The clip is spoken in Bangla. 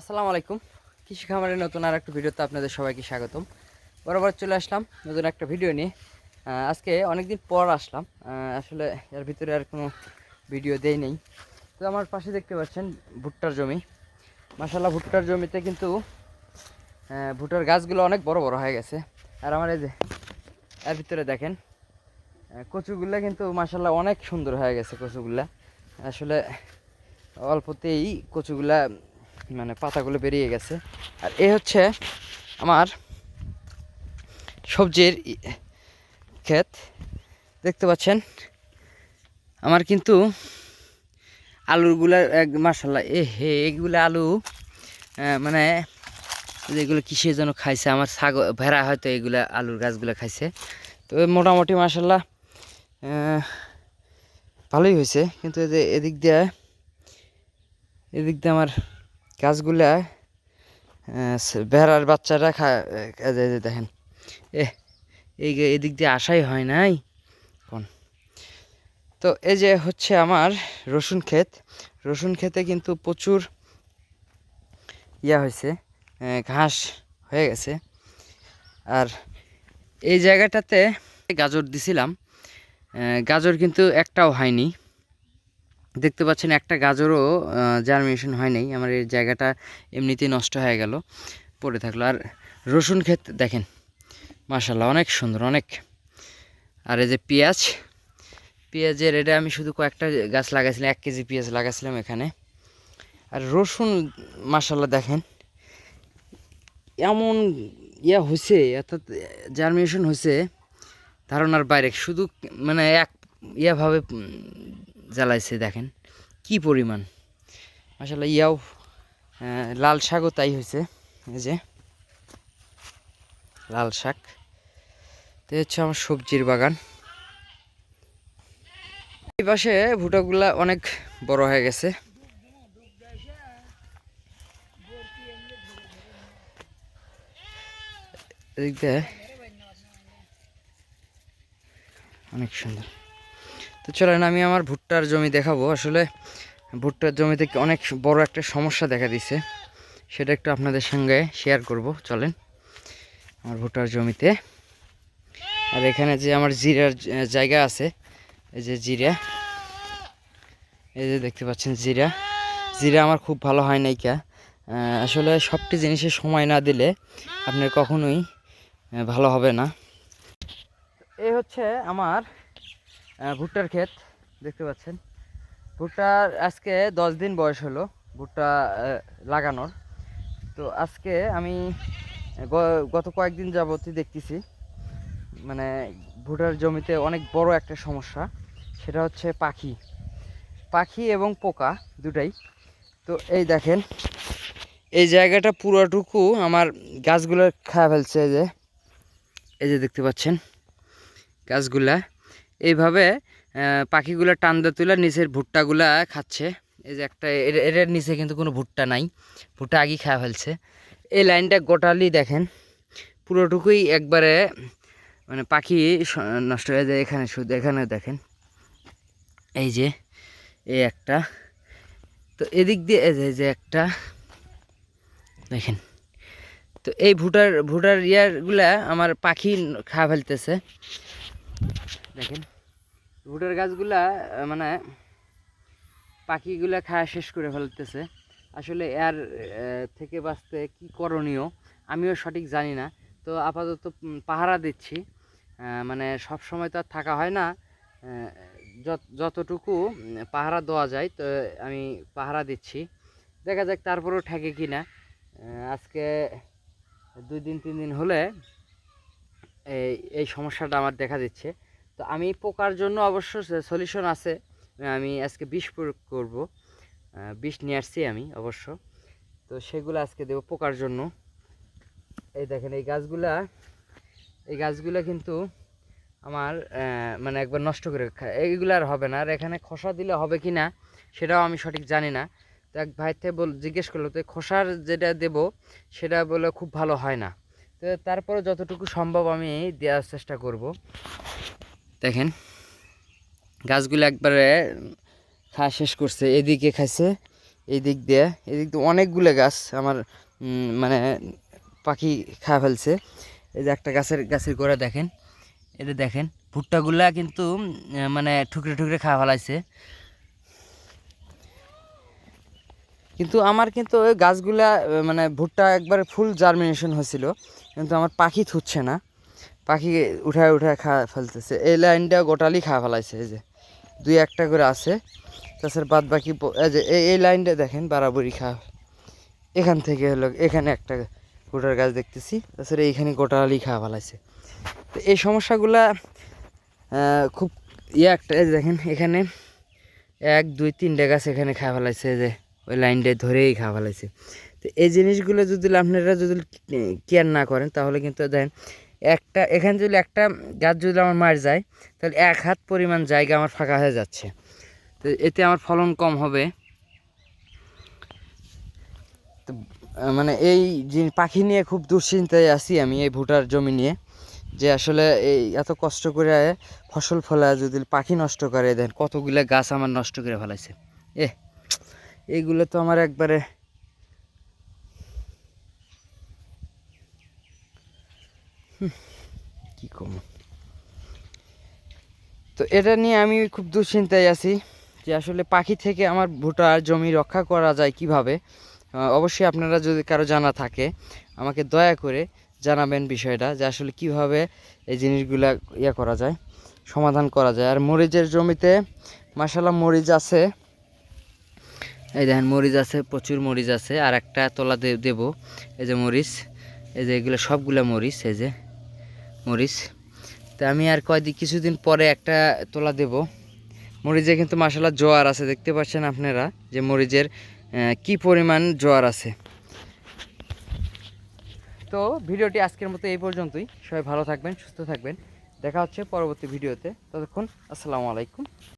আসসালামু আলাইকুম। কৃষি খামারের নতুন আর একটা ভিডিওতে আপনাদের সবাইকে স্বাগতম। বরাবর চলে আসলাম নতুন একটা ভিডিও নিয়ে। আজকে অনেকদিন পর আসলাম। আসলে এর ভিতরে আর কোনো ভিডিও দেই নেই। তো আমার পাশে দেখতে পাচ্ছেন ভুট্টার জমি। মাসাল্লাহ ভুট্টার জমিতে কিন্তু ভুট্টার গাছগুলো অনেক বড় বড় হয়ে গেছে। আর আমার এই যে, এর ভিতরে দেখেন কচুগুলা কিন্তু মাসাল্লাহ অনেক সুন্দর হয়ে গেছে কচুগুলা। আসলে অল্পতেই কচুগুলা মানে পাতাগুলো বেরিয়ে গেছে। আর এ হচ্ছে আমার সবজির ক্ষেত। দেখতে পাচ্ছেন, আমার কিন্তু আলুরগুলা এক মাসাল্লাহ এ হে, এগুলো আলু মানে যেগুলো কিসের জন্য খাইছে, আমার ছাগল ভেড়া হয়তো এগুলা আলুর গাছগুলো খাইছে। তো মোটামুটি মাসাল্লাহ ভালোই হয়েছে। কিন্তু এদিক দিয়ে এদিক দিয়ে আমার গাছগুলা ভেড়ার বাচ্চারা খা দেখেন। এ এই এদিক দিয়ে আসাই হয় নাই? কোন? তো এই যে হচ্ছে আমার রসুন ক্ষেত। রসুন ক্ষেতে কিন্তু প্রচুর ইয়া হয়েছে ঘাস হয়ে গেছে। আর এই জায়গাটাতে গাজর দিছিলাম গাজর কিন্তু একটাও হয়নি। দেখতে পাচ্ছেন একটা গাজরও জার্মিনেশন হয় নাই। আমার এই জায়গাটা এমনিতেই নষ্ট হয়ে গেল, পড়ে থাকল। আর রসুন ক্ষেত দেখেন মাশাল্লাহ অনেক সুন্দর, অনেক। আর এই যে পেঁয়াজ, পেঁয়াজের এটা আমি শুধু কয়েকটা গাছ লাগাইছিলাম, এক কেজি পেঁয়াজ লাগাইছিলাম এখানে। আর রসুন মাশাল্লাহ দেখেন, এমন ইয়া হয়েছে অর্থাৎ জার্মিনেশন হয়েছে ধারণার বাইরে। শুধু মানে এক ইয়াভাবে জ্বালাইছে, দেখেন। কি পরিমাণ। আসলে ইয়াও লাল শাকও তাই হয়েছে এই যে। লাল শাক। তো হচ্ছে আমার সবজির বাগান। এই পাশে ভুটাগুলা অনেক বড় হয়ে গেছে। এদিক দিয়ে অনেক সুন্দর। তো চলেন আমি আমার ভুট্টার জমি দেখাবো। আসলে ভুট্টার জমিতে অনেক বড় একটা সমস্যা দেখা দিছে, সেটা একটু আপনাদের সঙ্গে শেয়ার করব। চলেন আমার ভুট্টার জমিতে। আর এখানে যে আমার জিরার জায়গা আছে, এই যে জিরা, এই যে দেখতে পাচ্ছেন জিরা। জিরা আমার খুব ভালো হয় নাই কা। আসলে সবটি জিনিসে সময় না দিলে আপনার কখনোই ভালো হবে না। এই হচ্ছে আমার ভুট্টার ক্ষেত, দেখতে পাচ্ছেন। ভুট্টার আজকে দশ দিন বয়স হলো, ভুট্টা লাগানোর। তো আজকে আমি গত কয়েকদিন যাবতই দেখতেছি মানে ভুট্টার জমিতে অনেক বড় একটা সমস্যা, সেটা হচ্ছে পাখি। পাখি এবং পোকা দুটাই। তো এই দেখেন, এই জায়গাটা পুরোটুকু আমার গাছগুলো খাওয়া ফেলছে যে, এই যে দেখতে পাচ্ছেন, গাছগুলা। এইভাবে পাখিগুলা টান দিয়ে তুলে নিচের ভুট্টাগুলা খাচ্ছে। এই যে একটা, এর- এর নিচে কিন্তু কোনো ভুট্টা নাই। ভুট্টা আগেই খাওয়া ফেলছে। এই লাইনটা গোটালি দেখেন। পুরোটুকুই একবারে মানে পাখি নষ্ট হয়ে যায় এখানে, শুধু এখানে দেখেন। এই যে এই একটা। তো এদিক দিয়ে এই যে- একটা। দেখেন। তো এই ভুটার ভুটার ইয়ারগুলা আমার পাখি খাওয়া ফেলতেছে। দেখেন ভুটার গাছগুলা মানে পাখিগুলা খাওয়া শেষ করে ফেলতেছে। আসলে এর থেকে বাঁচতে কি করণীয়, আমিও সঠিক জানি না। তো আপাতত পাহারা দিচ্ছি। মানে সব সময় তো আর থাকা হয় না। যত, যতটুকু পাহারা দেওয়া যায়, তো আমি পাহারা দিচ্ছি। দেখা যাক তারপরেও ঠেকে কি না আজকে দুই দিন, তিন দিন হলে এই এই সমস্যাটা আমার দেখা দিচ্ছে। তো আমি পোকার জন্য অবশ্য সলিউশন আছে। আমি আজকে বিষ প্রয়োগ করব। বিষ নিয়ে আসছি আমি অবশ্য। তো সেগুলো আজকে দেবো পোকার জন্য। এই দেখেন, এই গাছগুলা এই গাছগুলা কিন্তু আমার মানে একবার নষ্ট করে এইগুলো আর হবে না। আর এখানে খোসা দিলে হবে কি না, সেটাও আমি সঠিক জানি না। তো এক ভাই থেকে বল, জিজ্ঞেস করল, তো খোসার যেটা দেব, সেটা বলে খুব ভালো হয় না। তো তারপরে যতটুকু সম্ভব আমি দেওয়ার চেষ্টা করব। দেখেন, গাছগুলো একবারে খাওয়া শেষ করছে, এদিকে খাইছে এই দিক দিয়ে, এদিক দিক দিয়ে অনেকগুলো গাছ আমার মানে পাখি খাওয়া ফেলছে। এই যে একটা গাছের গাছের গোড়া দেখেন এটা দেখেন, ভুট্টাগুলা কিন্তু মানে ঠুকরে ঠুকরে খাওয়া ফেলাইছে। কিন্তু আমার কিন্তু ওই গাছগুলা মানে ভুট্টা একবার ফুল জার্মিনেশন হয়েছিল, কিন্তু আমার পাখি থুচ্ছে না। পাখি উঠায় উঠায় খাওয়া ফেলতেছে। এই লাইনটা গোটালি খাওয়া ফেলাইছে, এই যে। দুই একটা করে আছে। তাছাড়া বাদ বাকি এই যে, এই- লাইনটা দেখেন বারাবরি খাওয়া এখান থেকে হলো, এখানে একটা গোটার গাছ দেখতেছি। তাছাড়া এইখানে গোটালি খাওয়া ফেলাইছে। তো এই সমস্যাগুলা খুব ইয়ে একটা দেখেন, এখানে এক, দুই, তিনটে গাছ এখানে খাওয়া ফেলাইছে যে, ওই লাইনটায় ধরেই খাওয়া ফেলাইছে। তো এই জিনিসগুলো যদি আপনারা যদি কেয়ার না করেন, তাহলে কিন্তু দেখেন একটা, এখানে যদি একটা গাছ যদি আমার মার যায়, তাহলে এক হাত পরিমাণ জায়গা আমার ফাঁকা হয়ে যাচ্ছে। তো এতে আমার ফলন কম হবে। তো মানে এই পাখি নিয়ে খুব দুশ্চিন্তায় আছি আমি এই ভুটার জমি নিয়ে, যে আসলে এই এত কষ্ট করে ফসল ফলা যদি পাখি নষ্ট করে, দেন কতগুলো গাছ আমার নষ্ট করে ফেলাইছে। এ এইগুলো তো আমার একবারে কি কম? তো এটা নিয়ে আমি খুব দুশ্চিন্তায় আছি যে আসলে পাখি থেকে আমার ভুটার জমি রক্ষা করা যায় কীভাবে? অবশ্যই আপনারা যদি কারও জানা থাকে, আমাকে দয়া করে জানাবেন বিষয়টা যে আসলে কীভাবে এই জিনিসগুলা ইয়ে করা যায়, সমাধান করা যায়। আর মরিচের জমিতে মাসাল্লাহ মরিচ আছে। এই দেখেন মরিচ আছে, প্রচুর মরিচ আছে। আর একটা তলা দেবো, এই যে মরিচ, এই যে এগুলো সবগুলো মরিচ, এই যে মরিচ। তা আমি আর কয়দিন কিছুদিন পরে একটা তোলা দেব। মরিচে কিন্তু মাসাল্লাহ জোয়ার আছে, দেখতে পাচ্ছেন আপনারা যে মরিচের কি পরিমাণ জোয়ার আছে। তো ভিডিওটি আজকের মতো এই পর্যন্তই। সবাই ভালো থাকবেন, সুস্থ থাকবেন। দেখা হচ্ছে পরবর্তী ভিডিওতে। ততক্ষণ আসসালামু আলাইকুম।